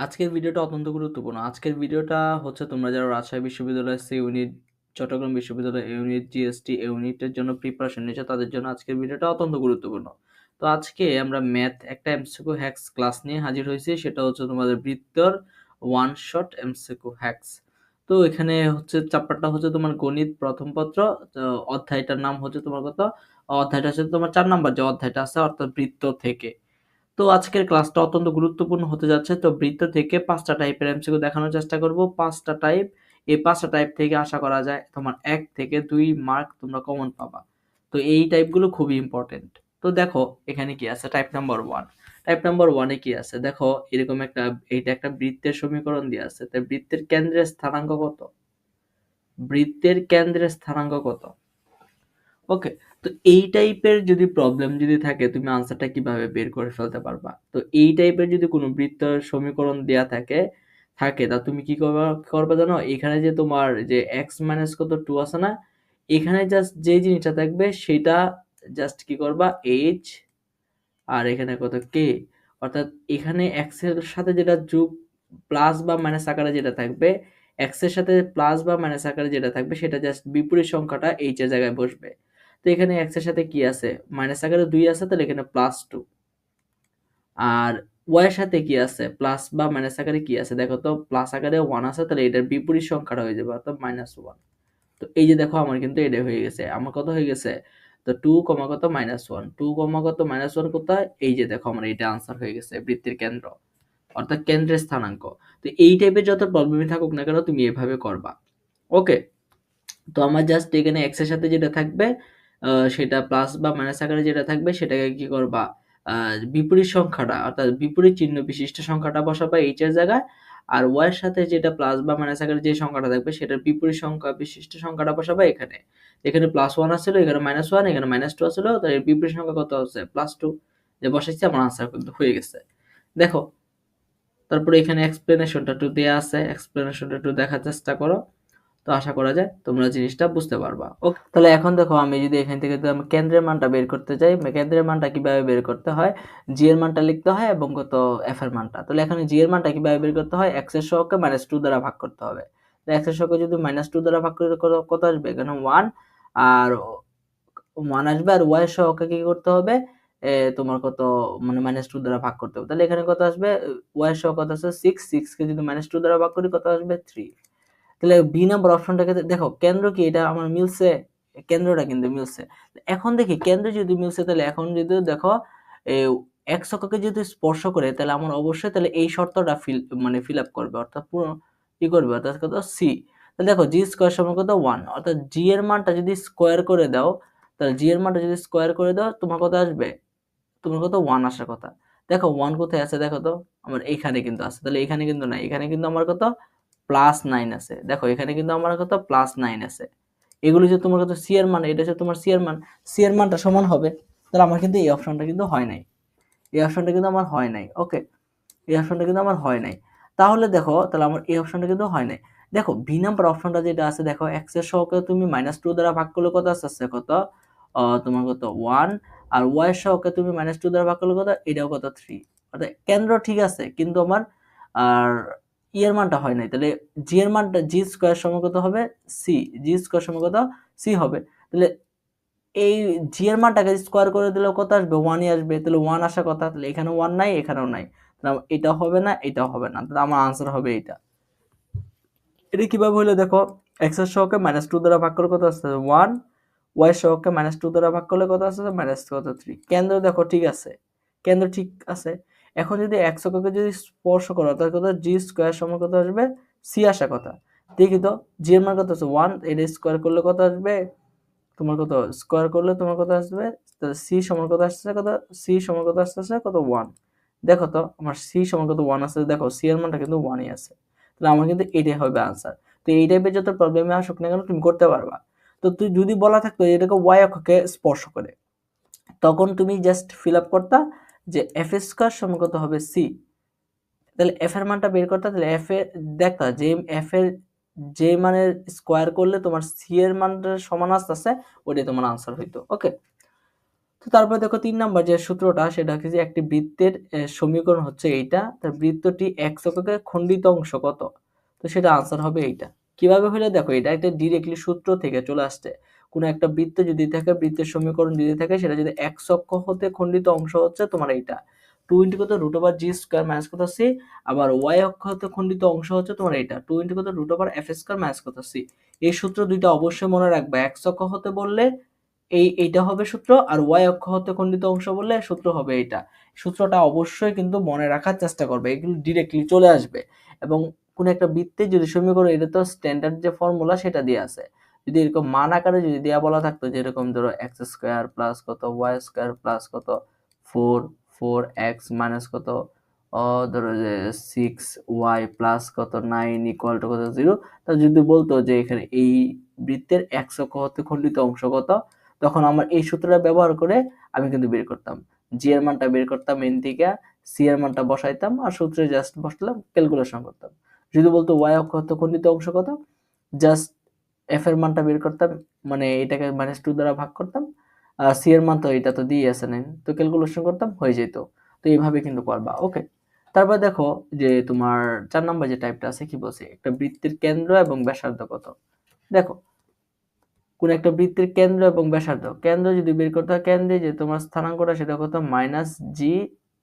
আজকের ভিডিওটা অত্যন্ত গুরুত্বপূর্ণ। আজকের ভিডিওটা হচ্ছে তোমরা যারা রাজশাহী বিশ্ববিদ্যালয়ের সি ইউনিট, চট্টগ্রাম বিশ্ববিদ্যালয় ইউনিট, জিএসটি ইউনিটের জন্য প্রিপারেশন নিচ্ছ তাদের জন্য আজকের ভিডিওটা অত্যন্ত গুরুত্বপূর্ণ। তো আজকে আমরা ম্যাথ একটা এমসিকো হ্যাক্স ক্লাস নিয়ে হাজির হয়েছি সেটা হচ্ছে তোমাদের বৃত্তর ওয়ান শট এমসিকো হ্যাক্স। তো এখানে হচ্ছে চ্যাপ্টারটা হচ্ছে তোমার গণিত প্রথম পত্র অধ্যায়টার নাম হচ্ছে তোমার কত অধ্যায়টা হচ্ছে তোমার চার নাম্বার যে অধ্যায়টা আছে অর্থাৎ বৃত্ত থেকে তো আজকের ক্লাসটা অত্যন্ত গুরুত্বপূর্ণ হতে যাচ্ছে। তো বৃত্ত থেকে পাঁচটা টাইপের এমসিকিউ দেখানোর চেষ্টা করব। পাঁচটা টাইপ এই পাঁচটা টাইপ থেকে আশা করা যায় তোমার এক থেকে দুই মার্ক তোমরা কমন পাবা। তো এই টাইপগুলো খুবই ইম্পর্টেন্ট তো দেখো, এখানে কি আছে? Type number one type number ওয়ানে কি আছে? দেখো, এরকম একটা, এইটা একটা বৃত্তের সমীকরণ দিয়ে আছে। তাই বৃত্তের কেন্দ্রের স্থানাঙ্ক কত? বৃত্তের কেন্দ্রের স্থানাঙ্ক কত? ওকে তো এই টাইপের যদি প্রবলেম যদি থাকে, তুমি আনসারটা কীভাবে বের করে ফেলতে পারবা? তো এই টাইপের যদি কোনো বৃত্ত সমীকরণ দেয়া থাকে থাকে, তা তুমি কি করবা করবা জানো? এখানে যে তোমার যে এক্স মাইনাস কত টু আছে না, এখানে জাস্ট যে জিনিসটা থাকবে, সেটা জাস্ট কি করবা? এইচ আর এখানে কত কে অর্থাৎ এখানে এক্সের সাথে যেটা যোগ প্লাস বা মাইনাস আকারে যেটা থাকবে এক্সের সাথে প্লাস বা মাইনাস আকারে যেটা থাকবে, সেটা জাস্ট বিপরীত সংখ্যাটা এইচ এর জায়গায় বসবে। তো এখানে এক্সের সাথে কি আছে? মাইনাস আকারে দুই আছে, তাহলে এখানে প্লাস টু আর ওয়াই এর সাথে কি আছে? প্লাস বা মাইনাস আকারে কি আছে? দেখো তো প্লাস আকারে ওয়ান আছে, তাহলে এটার বিপরীত সংখ্যাটা হয়ে যাবে, অর্থাৎ মাইনাস ওয়ান তো এই যে দেখো, আমার কিন্তু এটা হয়ে গেছে। আমার কত হয়ে গেছে? তো টু কমা কত? মাইনাস ওয়ান টু কমা কত? মাইনাস ওয়ান কোথায় এই যে দেখো, আমার এটা আনসার হয়ে গেছে, বৃত্তির কেন্দ্র, অর্থাৎ কেন্দ্রের স্থানাঙ্ক। তো এই টাইপের যত প্রবলেমই থাকুক না কেন, তুমি এভাবে করবা। ওকে তো আমার জাস্ট এখানে এক্সের সাথে যেটা থাকবে সেটা প্লাস বা মাইনাস আকারে যেটা থাকবে সেটাকে কি করবা? বিপরীত সংখ্যাটা, অর্থাৎ বিপরীত চিহ্ন বিশিষ্ট সংখ্যাটা বসাবা এইচ এর জায়গায়। আর ওয়াই এর সাথে যেটা প্লাস বা মাইনাস আকারে যে সংখ্যাটা থাকবে সেটার বিপরীত সংখ্যা বিশিষ্ট সংখ্যাটা বসাবা এখানে। এখানে প্লাস ওয়ান আসছিল, এখানে মাইনাস ওয়ান এখানে মাইনাস টু আসছিল তার বিপরীত সংখ্যা কত আছে? প্লাস টু যে বসাইছি আমার আনসার কিন্তু হয়ে গেছে। দেখো, তারপরে এখানে এক্সপ্লেনেশনটা একটু দেওয়া আছে এক্সপ্লেনেশনটা একটু দেখার চেষ্টা করো। তো আশা করা যায় তোমরা জিনিসটা বুঝতে পারবা। ওকে তাহলে এখন দেখো আমি যদি এখান থেকে কেন্দ্রের মানটা বের করতে চাই কেন্দ্রের মানটা কীভাবে বের করতে হয়? জি এর মানটা লিখতে হয় এবং কত এফ এর মানটা। তাহলে এখানে জি এর মানটা কীভাবে বের করতে হয়? এক্সের সহকে মাইনাস টু দ্বারা ভাগ করতে হবে। এক্সের সহকে যদি মাইনাস টু দ্বারা ভাগ করে কত আসবে? এখানে ওয়ান আর ওয়ান আসবে আর ওয়াই সহকে কি করতে হবে? তোমার কত মানে মাইনাস টু দ্বারা ভাগ করতে হবে। তাহলে এখানে কত আসবে? ওয়াই সহ কত আছে সিক্স সিক্সকে যদি মাইনাস টু দ্বারা ভাগ করি কত আসবে? থ্রি তাহলে বি নাম্বার অপশনটাকে দেখো, কেন্দ্র কি? এটা আমার মিলছে, কেন্দ্রটা কিন্তু মিলছে। এখন দেখি, কেন্দ্র যদি মিলছে, তাহলে এখন যদি দেখো এক অক্ষকে যদি স্পর্শ করে, তাহলে আমার অবশ্যই তাহলে এই শর্তটা ফিল মানে ফিল আপ করবে। অর্থাৎ পুরো কি করবে, অর্থাৎ কত? সি তাহলে দেখো জি স্কোয়ার সমান কত? ওয়ান অর্থাৎ জি এর মানটা যদি স্কোয়ার করে দাও, তাহলে জি এর মানটা যদি স্কোয়ার করে দাও, তোমার কত আসবে? তোমার কত? ওয়ান আসার কথা। দেখো ওয়ান কোথায় আছে? দেখো তো, আমার এইখানে কিন্তু আছে। তাহলে এখানে কিন্তু নাই। এখানে কিন্তু আমার কত? প্লাস নাইন আছে। দেখো, এখানে কিন্তু আমার কত? প্লাস নাইন আছে। এগুলো যে তোমার কত? সি এর মান, এটা হচ্ছে তোমার সি এর মান। সি এর মানটা সমান হবে। তাহলে আমার কিন্তু এই অপশনটা কিন্তু হয় নাই। এই অপশনটা কিন্তু আমার হয় নাই। ওকে এই অপশনটা কিন্তু আমার হয় নাই। তাহলে দেখো, তাহলে আমার এই অপশনটা কিন্তু হয় নাই। দেখো বি নাম্বার অপশনটা যেটা আছে, দেখো এক্সের সহকে তুমি মাইনাস টু দ্বারা ভাগ করলে কত আসছে কত? তোমার কত? ওয়ান আর ওয়াই সহকে তুমি মাইনাস টু দ্বারা ভাগ করলে কত? এটাও কত? থ্রি অর্থাৎ কেন্দ্র ঠিক আছে, কিন্তু আমার, আর ই এর মানটা হয় নাই। তাহলে জি এর মানটা জি স্কোয়ার সমকত হবে? সি জি স্কোয়ার সমকত সি হবে। তাহলে এই জি এর মানটাকে স্কোয়ার করে দিলে কত আসবে? ওয়ানই আসবে। তাহলে ওয়ান আসা কথা। তাহলে এখানে ওয়ান নাই, এখানেও নাই। এটা হবে না, এটাও হবে না। তাহলে আমার আনসার হবে এটা এটা কীভাবে হলো দেখো? এক্সের সহকে মাইনাস টু দ্বারা ভাগ করলে কত আসছে ওয়ান ওয়াই সহকে মাইনাস টু দ্বারা ভাগ করলে কত আসছে মাইনাস কত? থ্রি কেন্দ্র দেখো ঠিক আছে। কেন্দ্র ঠিক আছে। এখন যদি একশো এককে যদি স্পর্শ করো, তাহলে কত? জি স্কোয়ার সমান কত আসবে? সি আসা কথা। দেখি তো জি এর মান কত আছে? ওয়ান এটা স্কোয়ার করলে কত আসবে? তোমার কত? স্কোয়ার করলে তোমার কত আসবে? সি সমান কত আসছে কত? সি সমান কত আসতেছে কত? ওয়ান দেখো তো, আমার সি সমান কত? ওয়ান আছে দেখো সি এর মানটা কিন্তু ওয়ানই আছে। তাহলে আমার কিন্তু এটাই হবে আনসার তো এই টাইপের যত প্রবলেমে আসুক না কেন, তুমি করতে পারবা। তো তুই যদি বলা থাকতো এটাকে ওয়াই অক্ষকে স্পর্শ করে, তখন তুমি জাস্ট ফিল আপ করতা যে এফ স্কোয়ার সমান কত হবে সি তাহলে এফ এর মানটা বের করতে তাহলে এফ এর দেখতা যে এফ এর, যে মানের স্কোয়ার করলে তোমার সি এর মানটা সমান আসতেছে, ওটাই তোমার আনসার হইতো ওকে তো তারপর দেখো তিন নাম্বার যে সূত্রটা, সেটা হচ্ছে যে একটি বৃত্তের সমীকরণ হচ্ছে এইটা, তার বৃত্তটি এক এককে খণ্ডিত অংশ কত? তো সেটা আনসার হবে এইটা। কীভাবে হলে? দেখো এটা একটা ডিরেক্টলি সূত্র থেকে চলে আসছে। কোনো একটা বৃত্ত যদি থাকে, বৃত্তের সমীকরণ যদি থাকে, সেটা যদি এক অক্ষ হতে খণ্ডিত অংশ হচ্ছে, তোমার এইটা। টু ইন্টু কত root over G square minus কত সি আবার ওয়াই অক্ষ হতে খণ্ডিত অংশ হচ্ছে তোমার এইটা টু ইন্টু কত root over F square minus কত সি এই সূত্র দুইটা অবশ্যই মনে রাখবে এক অক্ষ হতে বললে এই, এইটা হবে সূত্র, আর ওয়াই অক্ষ হতে খণ্ডিত অংশ বললে সূত্র হবে এইটা। সূত্রটা অবশ্যই কিন্তু মনে রাখার চেষ্টা করবে, এগুলো ডিরেক্টলি চলে আসবে। এবং কোন একটা বৃত্তে যদি সমীকরণ, এটা তো স্ট্যান্ডার্ড যে ফর্মুলা সেটা দিয়ে আছে। যদি এরকম মান আকারে যদি দেওয়া বলা থাকতো যেরকম ধরো এক্স স্কোয়ার প্লাস কত ওয়াই স্কোয়ার প্লাস কত ফোর ফোর এক্স মাইনাস কত ধরো যে সিক্স ওয়াই প্লাস কত নাইন ইকুয়াল টু কত জিরো তা যদি বলতো যে এখানে এই বৃত্তের একশ হতে খণ্ডিত অংশ কত, তখন আমার এই সূত্রটা ব্যবহার করে আমি কিন্তু বের করতাম। জি এর মানটা বের করতাম এন থেকে সি এর মানটা বসাইতাম আর সূত্রে জাস্ট বসলাম ক্যালকুলেশন করতাম। যদি বলতো ওয়াই অক্ষ খণ্ডিত অংশ কত জাস্ট এফ এর মানটা বের করতাম মানে এটাকে মাইনাস টু দ্বারা ভাগ করতাম, আর সি এর মান তো এটা তো দিয়ে আছে নাইন তো ক্যালকুলেশন করতাম, হয়ে যেত। তো এইভাবে কিন্তু করবা ওকে তারপর দেখো যে তোমার চার নাম্বার যে টাইপটা আছে, কি বলছে? একটা বৃত্তের কেন্দ্র এবং ব্যাসার্ধ কত? দেখো, কোন একটা বৃত্তের কেন্দ্র এবং ব্যাসার্ধ, কেন্দ্র যদি বের করতে হয়, কেন্দ্রে যে তোমার স্থানাঙ্কটা সেটা কত? মাইনাস জি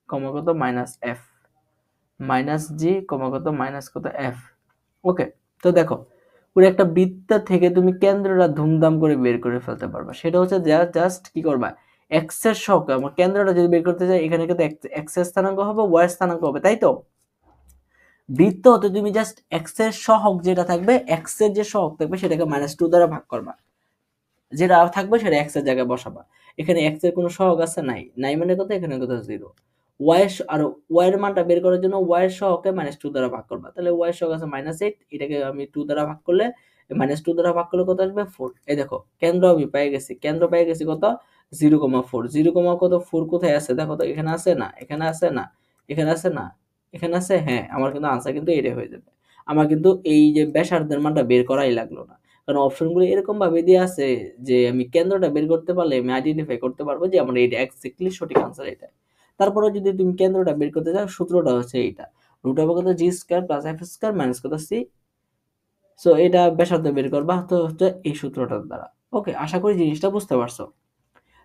কত? মাইনাস এফ মাইনাস জি কত? মাইনাস কত? এফ ওকে তো দেখো পুরো একটা বৃত্ত থেকে তুমি কেন্দ্রটা ধুমধাম করে বের করে ফেলতে পারবা। সেটা হচ্ছে জাস্ট কি করবা? এক্সের শখ আমার কেন্দ্রটা যদি বের করতে চাই, এখানে কিন্তু এক্সের স্থানাঙ্ক হবে ওয়াই স্থানাঙ্ক হবে, তাই তো? বৃত্ত হতে তুমি জাস্ট এক্সের সহক যেটা থাকবে এক্সের যে সহক থাকবে, সেটাকে মাইনাস টু দ্বারা ভাগ করবা। যেটা থাকবে, সেটা এক্সের জায়গায় বসাবা। এখানে এক্সের কোনো সহগ আছে? নাই। নাই মানে কত? এখানে কত? জিরো ওয়াই আর ওয়াই এর মানটা বের করার জন্য ওয়াই এর সহগকে মাইনাস টু দ্বারা ভাগ করবা। তাহলে ওয়াই এর আছে মাইনাস এইট এটাকে আমি টু দ্বারা ভাগ করলে মাইনাস টু দ্বারা ভাগ করলে কত আসবে? ফোর এই দেখো, কেন্দ্র আমি পেয়ে গেছি, কেন্দ্র পেয়ে গেছি কত? জিরো কমা ফোর জিরো কমা কত? ফোর কোথায় আছে? দেখো তো, এখানে আছে না, এখানে আছে না, এখানে আছে না, এখানে আছে? হ্যাঁ আমার কিন্তু আনসার কিন্তু এটাই হয়ে যাবে। আমার কিন্তু এই যে ব্যাসার্ধের মানটা বের করাই লাগল না। কারণ অপশনগুলো এরকম ভাবে দিয়ে আছে যে আমি কেন্দ্রটা বের করতে পারলে, আমি আইডেন্টিফাই করতে পারব যে আমার এইটা এক্স্যাক্টলি সঠিক আনসার এটা তারপরে যদি তুমি কেন্দ্রটা বের করতে চাও, সূত্রটা হচ্ছে এইটা। রুট অফ কত? G square plus F square minus কত? সি সো এটা ব্যাসার্ধ বের করবা, তো হচ্ছে এই সূত্রটার দ্বারা। ওকে আশা করি জিনিসটা বুঝতে পারছ।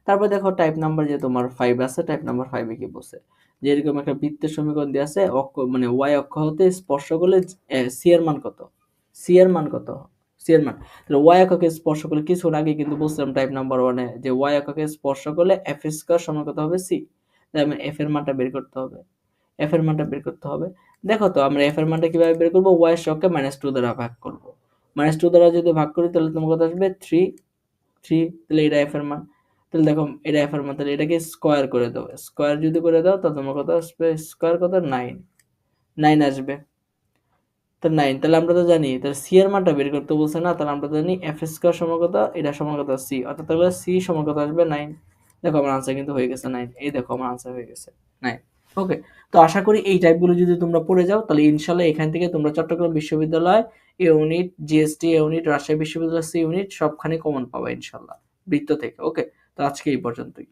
তারপর দেখো টাইপ নাম্বার যে তোমার ফাইভ আছে টাইপ নাম্বার ফাইভে কি বলছে? যে এরকম একটা বৃত্তের সমীকরণ দিয়ে আছে, অক্ষ মানে ওয়াই অক্ষ হতে স্পর্শ করলে সি এর মান কত? সি এর মান কত? সি এর মান। তাহলে ওয়াই এককে স্পর্শ করলে, কিছুক্ষণ আগে কিন্তু বলছিলাম টাইপ নাম্বার ওয়ানে যে ওয়াই এককে স্পর্শ করলে এফ স্কোয়ার সমান কত হবে? সি এফ এর মানটা বের করতে হবে। এফ এর মানটা বের করতে হবে। দেখো তো, আমরা এফ এর মানটা কীভাবে বের করব? ওয়াই শখকে মাইনাস টু দ্বারা ভাগ করব। মাইনাস টু দ্বারা যদি ভাগ করি, তাহলে তোমার কত আসবে থ্রি থ্রি তাহলে এটা এফ এর মান। তাহলে দেখো, এটা এফ এর মান, তাহলে এটাকে স্কোয়ার করে দাও স্কোয়ার যদি করে দাও, তাহলে তোমার কত আসবে স্কোয়ার কত? নাইন নাইন আসবে। তো নাইন তাহলে আমরা তো জানি, তাহলে সি এর মানটা বের করতে বলছে না, তাহলে আমরা জানি এফ স্কোয়ার সমান এটা সমান কত সি অর্থাৎ তাহলে সি সমান কত আসবে? নাইন দেখো আমার আনসার কিন্তু হয়ে গেছে নাইন এই দেখো আমার আনসার হয়ে গেছে নাইন ওকে তো আশা করি এই টাইপগুলো যদি তোমরা পড়ে যাও, তাহলে ইনশাল্লাহ এখান থেকে তোমরা চট্টগ্রাম বিশ্ববিদ্যালয়, A unit GST unit Rajshahi বিশ্ববিদ্যালয় সি ইউনিট সবখানে কমন পাবে ইনশাল্লাহ, বৃত্ত থেকে। ওকে তো আজকে এই পর্যন্তই।